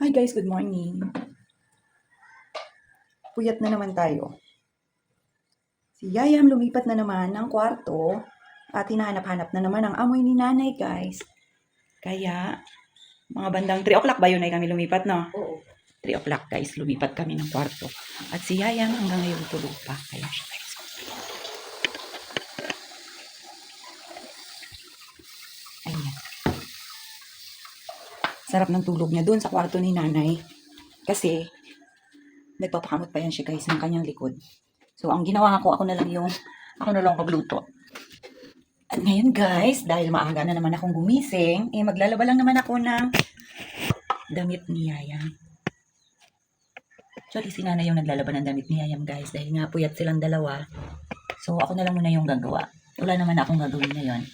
Hi guys, good morning. Puyat na naman tayo. Si Yayam lumipat na naman ng kwarto at hinahanap-hanap na naman ang amoy ni nanay guys. Kaya, mga bandang 3 o'clock ba yun ay kami lumipat, no? Oo. 3 o'clock guys, lumipat kami ng kwarto. At si Yayam hanggang ngayon tulog pa. Kaya siya guys. Ayan. Sarap ng tulog niya doon sa kwarto ni nanay. Kasi, nagpapakamot pa yan siya guys ng kanyang likod. So, ang ginawa ko, ako na lang yung, ako na lang pagluto. At ngayon guys, dahil maaga na naman akong gumising, eh maglalaba lang naman ako ng damit ni Yayang. Actually, si nanay yung naglalaba ng damit ni Yayang guys, dahil nga puyat silang dalawa. So, ako na lang muna yung gagawa. Wala naman akong gagawin ngayon.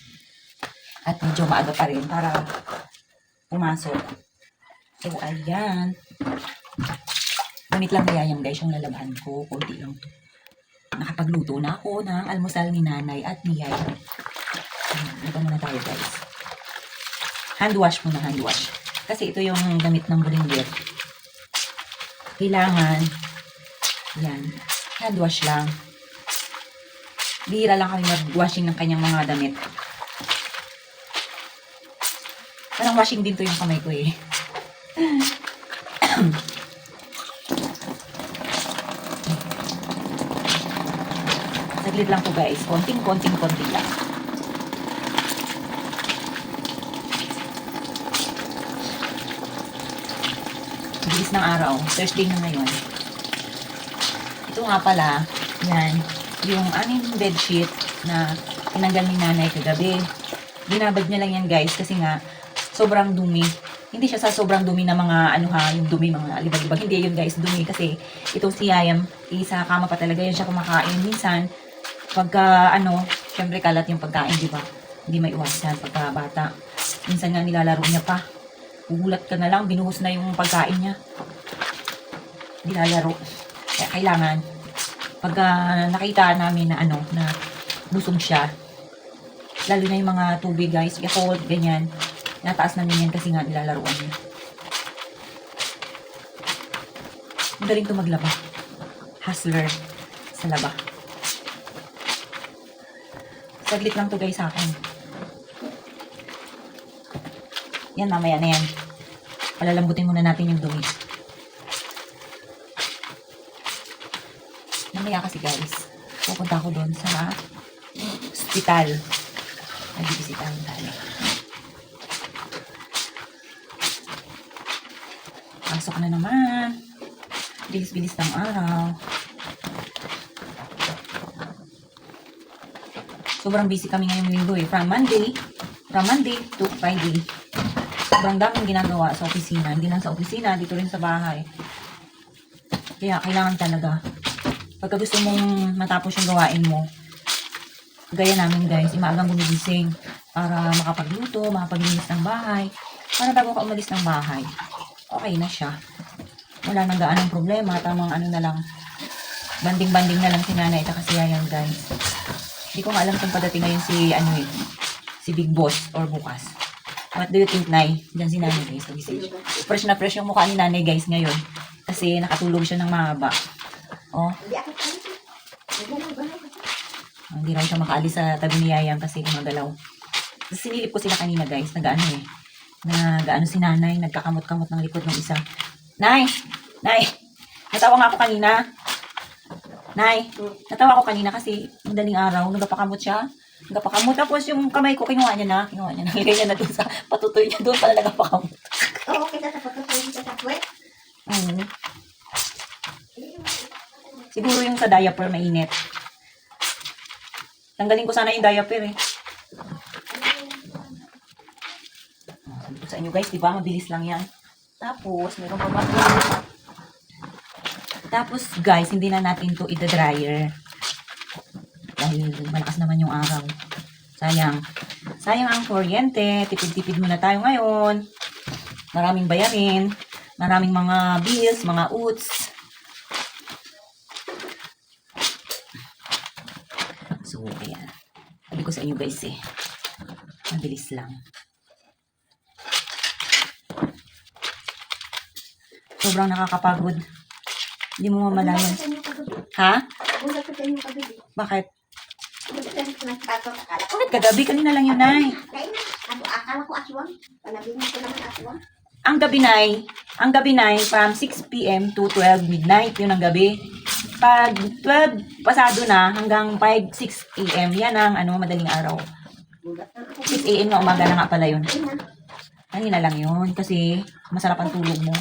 At medyo maaga pa rin para pumasok. So, ayan. Gamit lang ni Yayang guys yung lalabahan ko. Kunti lang to. Nakapagluto na ako ng almusal ni nanay at ni. Ayan, Ito muna tayo guys. Hand wash muna, hand wash. Kasi ito yung gamit ng bulinggit. Kailangan, yan, hand wash lang. Bihira lang kami mag-washing ng kanyang mga damit. Parang washing din to yung kamay ko eh. Saglit lang po guys. Konting, konting, konti lang. Bilis ng araw. Thursday na ngayon. Ito nga pala, yan, yung aming bedsheet na tinanggal ni nanay kagabi. Binabad niya lang yan guys kasi nga sobrang dumi. Hindi siya sa sobrang dumi na mga ano ha, yung dumi mga libag-libag. Hindi yun guys, dumi kasi itong si Yayam, isa kama pa talaga yan siya kumakain. Minsan, pagka ano, syempre kalat yung pagkain, di ba? Hindi may iwasan pagka bata. Minsan nga nilalaro niya pa. Ugulat ka na lang, binuhos na yung pagkain niya. Nilalaro. Kaya kailangan, pagka nakita namin na ano, na busog siya, lalo na yung mga tubig guys, yakult, ganyan, nataas namin yan kasi nga nilalaruan niya. Magaling to maglaba. Hustler sa laba. Saglit lang to guys sa akin. Yan, mamaya na yan. Palalambutin muna natin yung dumi. Mamaya kasi guys, pupunta ako doon sa hospital. Nagbibisitahan tayo. Pasok na naman. Bilis-bilis ng araw. Sobrang busy kami ngayong linggo eh. From Monday, from Monday to Friday. Sobrang daming ginagawa sa opisina. Hindi lang sa opisina, dito rin sa bahay. Kaya kailangan talaga. Pagka gusto mong matapos yung gawain mo, gaya namin guys, imaagang gumigising para makapagluto, makapaglinis ng bahay. Para bago ka umalis ng bahay, okay na siya. Wala nang gaanong problema, tamang ano na lang, banding-banding na lang si nanay at si Yayan guys. Hindi ko nga alam kung padating ngayon si, ano eh, si Big Boss or bukas. What do you think, Nay? Diyan si nanay guys, message. Fresh na fresh yung mukha ni nanay guys ngayon. Kasi nakatulog siya ng mahaba. Oh, hindi raw siya makaalis sa tabi ni Yayang kasi gumagalaw. Tapos sinilip ko sila kanina guys, nag-ano eh. Nag-ano si nanay, nagkakamot-kamot ng likod ng isa. Nay! Nay! Natawa nga ako kanina. Nay! Natawa ako kanina kasi madaling araw, nagapakamot siya. Nagapakamot. Tapos yung kamay ko, kinuha niya na. Kinuha niya na. Nilagay niya na doon sa patutoy niya. Doon pala nagapakamot. Oo, kita sa pagkatuloy kita sa puwet. Mm. Siguro yung sa diaper mainit. Tanggalin ko sana yung diaper eh. Ah, Sabi ko sa inyo guys, di ba? Mabilis lang yan. Tapos, meron pa ba? Tapos guys, hindi na natin to ida-dryer. Dahil malakas naman yung araw. Sayang. Sayang ang kuryente. Tipid-tipid muna tayo ngayon. Maraming bayarin. Maraming mga bills, mga uts. So, ayan. Sabi ko sa inyo guys eh. Mabilis lang. Sobrang nakakapagod. Hindi mo mamalayan. Ha? Bakit? Bakit kagabi? Kanina lang yun, Nay. Akala ko aswang. Panabing ko naman aswang. Ang gabi, Nay, ang gabi, Nay, from 6 p.m. to 12 midnight, yun ang gabi. Pag 12 pasado na hanggang 5, 6 a.m., yan ang ano, madaling araw. Bulat na ako. 6 a.m. na umaga na nga pala yun. Kanina lang yun kasi masarap ang tulog mo.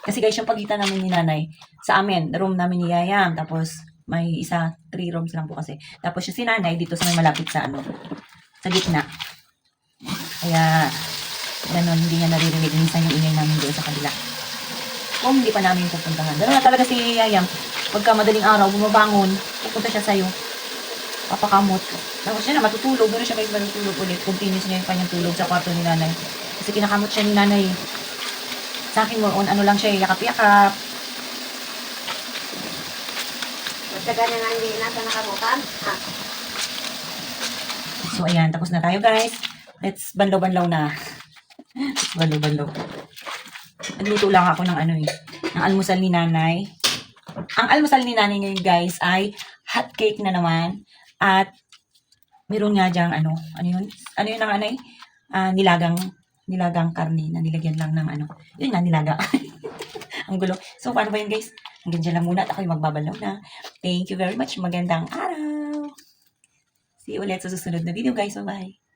Kasi guys, yung pagitan namin ni nanay, sa amin, room namin ni Yayam, tapos may isa, three rooms lang po kasi. Tapos yung si nanay, dito sa may malapit sa ano, sa gitna. Kaya, ganun, hindi niya naririnig minsan yung ingay namin doon sa kabila. Kung hindi pa namin pupuntahan. Ganun na talaga si Yayam. Pagka madaling araw, bumabangon, pupunta siya sa'yo. Papakamot. Tapos siya na matutulog. Meron siya guys matutulog ulit. Continuous niya yung kanyang tulog sa kwarto ni nanay. Kasi kinakamot siya ni nanay. Sa akin more on ano lang siya, yakap-yakap. Matagal na nga hindi nasa nakabukan. Ah, So ayan, tapos na tayo guys. Let's banlaw-banlaw na. banlaw-banlaw. Nagluto lang ako ng ano eh, ng almusal ni nanay. Ang almusal ni nanay ngayon guys ay hot cake na naman. At meron nga diyang ano, ano yun? Ano yun ang anay? Ah, nilagang, nilagang karne na nilagyan lang ng ano. Yun nga, nilaga. ang gulo. So, paano ba yun guys? Hanggang dyan lang muna at ako'y magbabalaw na. Thank you very much. Magandang araw. See you ulit sa susunod na video guys. Bye-bye.